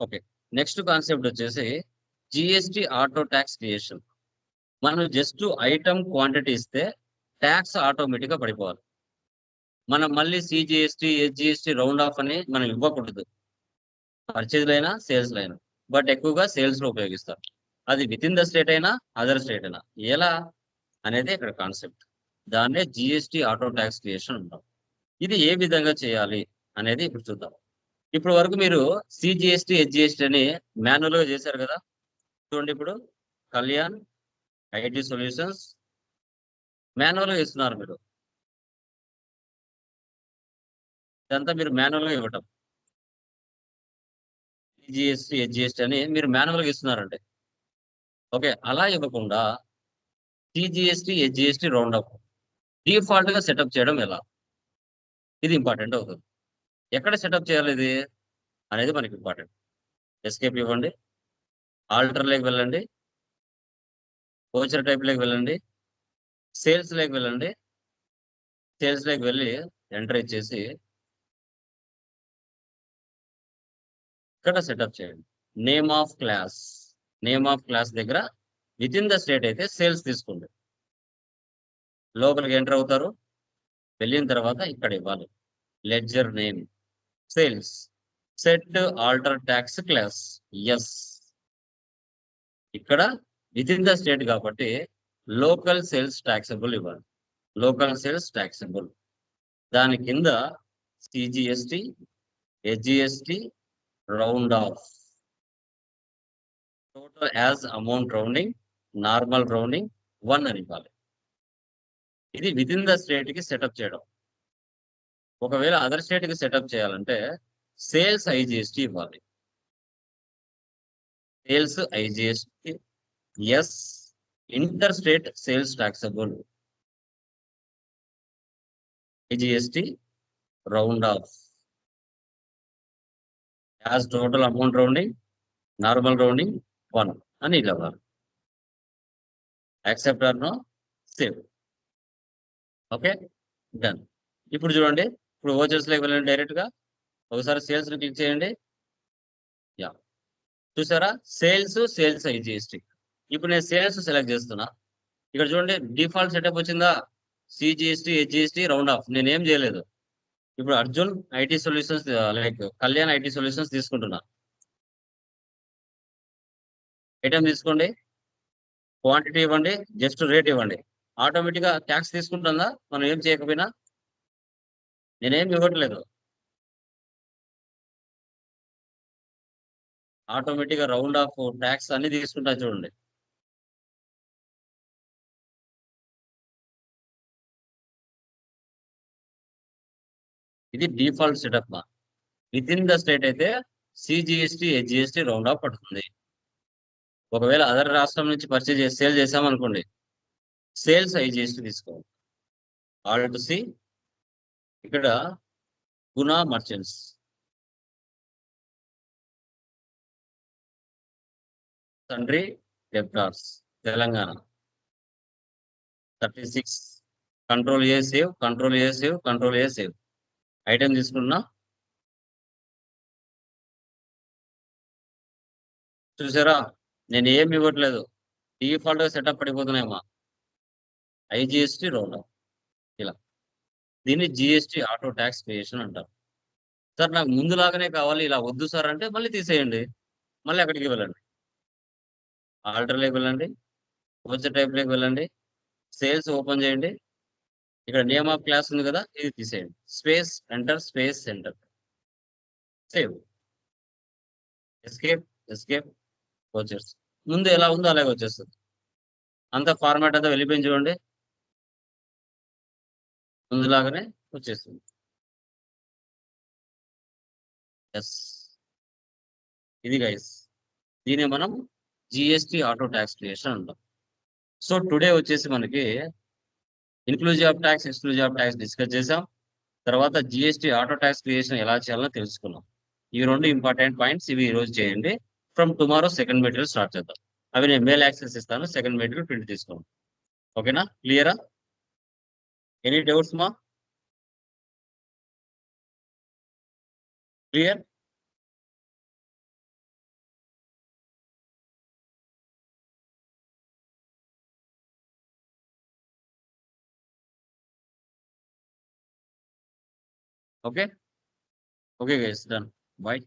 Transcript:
Okay. Next concept వచ్చేసి GST auto tax creation. మనం just item quantity ఇస్తే tax ఆటోమేటిక్గా పడిపోవాలి. మనం మళ్ళీ సిజిఎస్టి హెచ్జిఎస్టి రౌండ్ ఆఫ్ అని మనం ఇవ్వకూడదు. పర్చేజ్లైనా సేల్స్లైనా. సేల్స్ బట్ ఎక్కువగా సేల్స్లో ఉపయోగిస్తారు. అది విత్ ఇన్ ద స్టేట్ అయినా అదర్ స్టేట్ అయినా. ఎలా? అనేది ఇక్కడ కాన్సెప్ట్. దాన్నే జిఎస్టి ఆటో ట్యాక్స్ క్రియేషన్ ఉంటాం ఇది ఏ విధంగా చేయాలి అనేది ఇప్పుడు చూద్దాం. ఇప్పుడు వరకు మీరు సిజిఎస్టి హెచ్జిఎస్టి అని మాన్యువల్గా చేశారు కదా? చూడండి ఇప్పుడు. Kalyan IT solutions. మాన్యువల్గా ఇస్తున్నారు మీరు. ఇదంతా మీరు మాన్యువల్గా ఇవ్వటం సిజిఎస్టి హెచ్జిఎస్టి అని మీరు మాన్యువల్గా ఇస్తున్నారండి. ఓకే అలా ఇవ్వకుండా సిజిఎస్టి హెచ్జిఎస్టి రౌండ్ అప్ డిఫాల్ట్గా సెటప్ చేయడం ఎలా? ఇది ఇంపార్టెంట్ అవుతుంది. ఎక్కడ సెటప్ చేయాలి ఇది అనేది మనకి ఇంపార్టెంట్. ఎస్కేప్ ఇవ్వండి. ఆల్టర్లోకి వెళ్ళండి. కోచర్ టైప్లోకి వెళ్ళండి. సేల్స్లోకి వెళ్ళండి. సేల్స్లోకి వెళ్ళి ఎంటర్ ఇచ్చేసి ఇక్కడ సెటప్ చేయండి. Name of class name of class దగ్గర విత్ ఇన్ ద స్టేట్ అయితే సేల్స్ తీసుకోండి. లోపలికి ఎంటర్ అవుతారు. వెళ్ళిన తర్వాత ఇక్కడ ఇవ్వాలి. Ledger name sales set alter tax class as ఇక్కడ విత్ ఇన్ ద స్టేట్ కాబట్టి లోకల్ సేల్స్ ట్యాక్సబుల్ ఇవ్వాలి. లోకల్ సేల్స్ ట్యాక్సబుల్ దాని కింద CGST SGST round off total as amount rounding normal rounding one అని ఇవ్వాలి. ఇది విత్ ఇన్ ద స్టేట్కి setup చేయడం. ఒకవేళ అదర్ స్టేట్కి సెటప్ చేయాలంటే సేల్స్ ఐజిఎస్టీ ఇవ్వాలి. Sales IGST as inter state sales taxable IGST round off as total amount rounding normal rounding one అని ఇలా ఇవ్వాలి. Accept or no save okay done ఇప్పుడు చూడండి. ఇప్పుడు ఓచర్స్లోకి వెళ్ళండి డైరెక్ట్గా. ఒకసారి సేల్స్ని క్లిక్ చేయండి. యా. చూసారా? సేల్స్ సేల్స్ ఐజిఎస్టి ఇప్పుడు నేను సేల్స్ సెలెక్ట్ చేస్తున్నా. ఇక్కడ చూడండి డిఫాల్ట్ సెటప్ వచ్చిందా? సిజిఎస్టి హెచ్జిఎస్టి రౌండ్ ఆఫ్ నేను ఏం చేయలేదు. ఇప్పుడు Arjun IT solutions like Kalyan IT solutions తీసుకుంటున్నా. ఐటమ్ తీసుకోండి. క్వాంటిటీ ఇవ్వండి. జస్ట్ రేట్ ఇవ్వండి. ఆటోమేటిక్గా ట్యాక్స్ తీసుకుంటుందా? మనం ఏం చేయకపోయినా నేనేం ఇవ్వట్లేదు ఆటోమేటిక్గా రౌండ్ ఆఫ్ ట్యాక్స్ అన్ని తీసుకుంటా చూడండి. ఇది default setup within the state అయితే సిజిఎస్టి హెచ్జిఎస్టి రౌండ్ ఆఫ్ పడుతుంది. ఒకవేళ అదర్ రాష్ట్రం నుంచి పర్చేజ్ చేసి సేల్ చేసామనుకోండి సేల్స్ ఐజిఎస్టి తీసుకోవాలి. ఆల్ టు సి ఇక్కడ గునా మర్చెంట్స్. తండ్రి debtors Telangana. Thirty six. Control A save. Control A save. Control A save. Item తీసుకున్నా. చూసారా? నేను ఏమి ఇవ్వట్లేదు. డిఫాల్ట్గా సెటప్ పడిపోతున్నాయమ్మా. ఐజిఎస్టీ రౌండ్ దీన్ని జిఎస్టి ఆటో ట్యాక్స్ క్రియేషన్ అంటారు. సార్ నాకు ముందులాగానే కావాలి ఇలా వద్దు సార్ అంటే మళ్ళీ తీసేయండి. మళ్ళీ అక్కడికి వెళ్ళండి. ఆల్టర్లోకి వెళ్ళండి. వచ్చే టైప్లోకి వెళ్ళండి. సేల్స్ ఓపెన్ చేయండి. ఇక్కడ నేమ్ ఆఫ్ క్లాస్ ఉంది కదా ఇది తీసేయండి. Space enter space enter save escape escape వచ్చేస్తుంది ముందు ఎలా ఉందో అలాగే వచ్చేస్తుంది. అంత ఫార్మాట్ అంతా వెళ్ళిపోయింది చూడండి. ముందులాగానే వచ్చేస్తుంది. ఎస్ ఇది గైస్ దీన్ని మనం జిఎస్టి ఆటో ట్యాక్స్ క్రియేషన్ అంటాం. సో టుడే వచ్చేసి మనకి inclusive of tax exclusive of tax discuss చేసాం తర్వాత జిఎస్టి ఆటో ట్యాక్స్ క్రియేషన్ ఎలా చేయాలో తెలుసుకున్నాం. ఈ రెండు ఇంపార్టెంట్ పాయింట్స్ ఇవి ఈ రోజు చేయండి. From tomorrow second material start చేద్దాం. అవి నేను మెయిల్ యాక్సెస్ ఇస్తాను సెకండ్ మెటీరియల్ ప్రింట్ తీసుకోండి. ఓకేనా క్లియరా Any doubts, ma? Clear? Okay? Okay, guys, done. Bye.